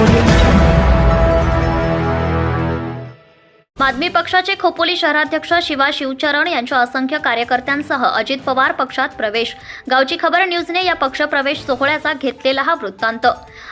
audio. आदमी पक्षाचे खोपोली शहराध्यक्ष शिवा शिवचरण यांच्या असंख्य कार्यकर्त्यांसह अजित पवार पक्षात प्रवेश. गावची खबर न्यूजने या पक्षप्रवेश सोहळ्याचा घेतलेला हा वृत्तांत.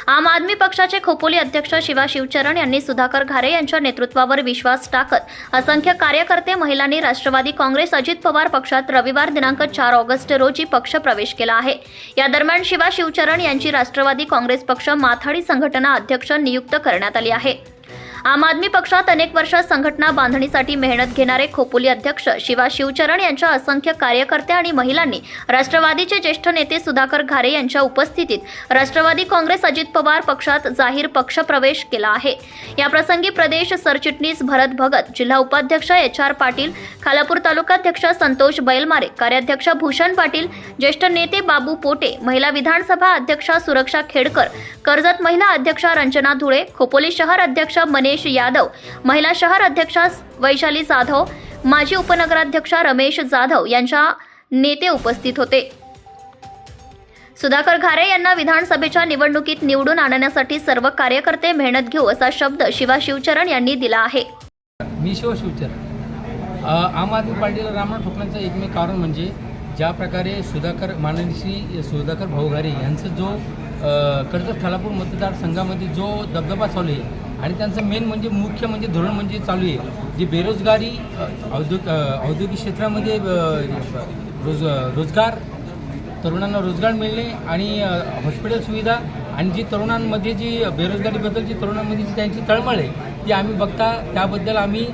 आम आदमी पक्षाचे खोपोली अध्यक्ष शिवा शिवचरण यांनी सुधाकर घारे यांच्या नेतृत्वावर विश्वास टाकत असंख्य कार्यकर्ते महिलांनी राष्ट्रवादी काँग्रेस अजित पवार पक्षात रविवार दिनांक चार ऑगस्ट रोजी पक्षप्रवेश केला आहे. या दरम्यान शिवा शिवचरण यांची राष्ट्रवादी काँग्रेस पक्ष माथाडी संघटना अध्यक्ष नियुक्त करण्यात आली आहे. आम आदमी पक्षात अनेक वर्ष संघटना बांधणीसाठी मेहनत घेणारे खोपोली अध्यक्ष शिवा शिवचरण यांच्या असंख्य कार्यकर्त्या आणि महिलांनी राष्ट्रवादीचे ज्येष्ठ नेते सुधाकर घारे यांच्या उपस्थितीत राष्ट्रवादी काँग्रेस अजित पवार पक्षात जाहीर पक्षप्रवेश केला आहे. याप्रसंगी प्रदेश सरचिटणीस भरत भगत जिल्हा उपाध्यक्ष एच आर पाटील खालापूर तालुकाध्यक्ष संतोष बैलमारे कार्याध्यक्ष भूषण पाटील ज्येष्ठ नेते बाबू पोटे महिला विधानसभा अध्यक्षा सुरक्षा खेडकर कर्जत महिला अध्यक्षा रंजना धुळे खोपोली शहर अध्यक्ष मनेश रमेश यादव महिला शहर अध्यक्षा वैशाली जाधव माजी उपनगराध्यक्षा रमेश जाधव यांच्या नेते उपस्थित होते. सुधाकर घारे यांना विधानसभेच्या निवडणुकीत निवडून आणण्यासाठी सर्व कार्यकर्ते मेहनत घेऊ असा शब्द शिवा शिवचरण यांनी दिला आहे. मी शिव शिवचरण. आम आदमी पार्टीला रामण ठोकण्याचं एकमेव कारण म्हणजे ज्या प्रकारे सुधाकर माननीय सुधाकर भाऊघारे यांचं जो अ, कर्जत खालापूर मतदारसंघामध्ये जो दबदबा चालू आहे आणि त्यांचं मेन म्हणजे मुख्य म्हणजे धोरण म्हणजे चालू आहे. जी बेरोजगारी औद्योग औद्योगिक क्षेत्रामध्ये रोज रोजगार तरुणांना रोजगार मिळणे आणि हॉस्पिटल सुविधा आणि जी तरुणांमध्ये जी बेरोजगारीबद्दल जी तरुणांमध्ये जी त्यांची तळमळ आहे ती आम्ही बघता त्याबद्दल आम्ही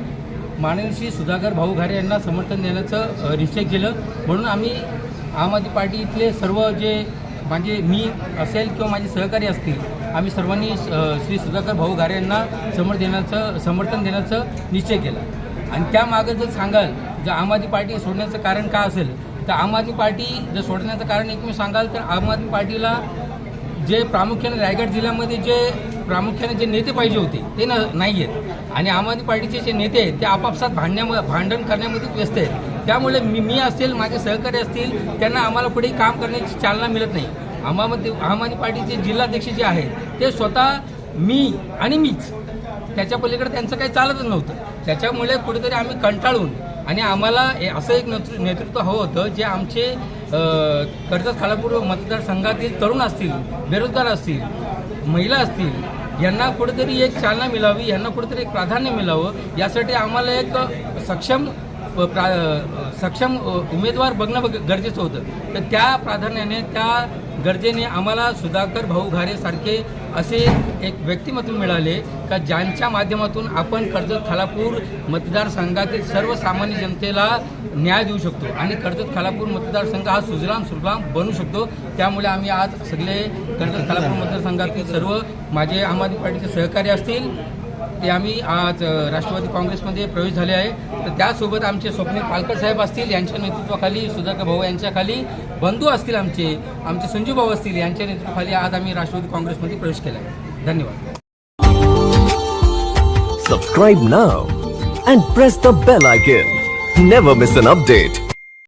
माननीय श्री सुधाकर भाऊ घारे यांना समर्थन देण्याचं निश्चय केलं. म्हणून आम्ही आम आदमी पार्टी इथले सर्व जे माझे मी असेल किंवा माझे सहकारी असतील आम्ही सर्वांनी श्री सुधाकर भाऊ घारे यांना समर्थन देण्याचं समर्थन देण्याचं निश्चय केला. आणि त्यामागं जर सांगाल जर आम आदमी पार्टी सोडण्याचं कारण का असेल तर आम आदमी पार्टी जर सोडण्याचं कारण एक मी सांगाल तर आम आदमी पार्टीला जे प्रामुख्याने रायगड जिल्ह्यामध्ये जे प्रामुख्याने जे नेते पाहिजे होते ते न नाही आहेत आणि आम आदमी पार्टीचे जे नेते आहेत ते आपापसात भांडण्याम भांडण करण्यामध्ये व्यस्त आहेत. त्यामुळे मी मी असेल माझे सहकारी असतील त्यांना आम्हाला पुढे काम करण्याची चालना मिळत नाही. आम्हामध्ये आम आदमी पार्टीचे जिल्हाध्यक्ष जे आहेत ते स्वतः मी आणि मीच त्याच्या पलीकडे त्यांचं काही चालतच नव्हतं. त्याच्यामुळे कुठेतरी आम्ही कंटाळून आणि आम्हाला असं एक नेतृ नेतृत्व हवं होतं जे आमचे कर्जत खालापूर मतदारसंघातील तरुण असतील बेरोजगार असतील महिला असतील यांना कुठेतरी एक चालना मिळावी यांना कुठेतरी एक प्राधान्य मिळावं यासाठी आम्हाला एक सक्षम प्रा सक्षम उमेदवार बघणं बघ- गरजेचं होतं. तर त्या प्राधान्याने त्या गरजेने आम्हाला सुधाकर भाऊ घारे सारखे असे एक व्यक्तिमत्व मिळाले का ज्यांच्या माध्यमातून आपण कर्जत खालापूर मतदारसंघातील सर्वसामान्य जनतेला न्याय देऊ शकतो आणि कर्जत खालापूर मतदारसंघ हा सुजलाम सुजलाम बनू शकतो. त्यामुळे आम्ही आज सगळे कर्जत खालापूर मतदारसंघातील सर्व माझे आम आदमी पार्टीचे सहकारी असतील ते आम्ही आज राष्ट्रवादी काँग्रेसमध्ये प्रवेश झाले आहे. तर त्यासोबत आमचे स्वप्नील पालकर साहेब असतील यांच्या नेतृत्वाखाली सुधाकर भाऊ यांच्याखाली बंधू असतील आमचे आमचे संजू भाऊ असतील यांच्या नेतृत्वाखाली आज आम्ही राष्ट्रवादी काँग्रेसमध्ये प्रवेश केला आहे. धन्यवाद. Subscribe now and press the bell icon never miss an update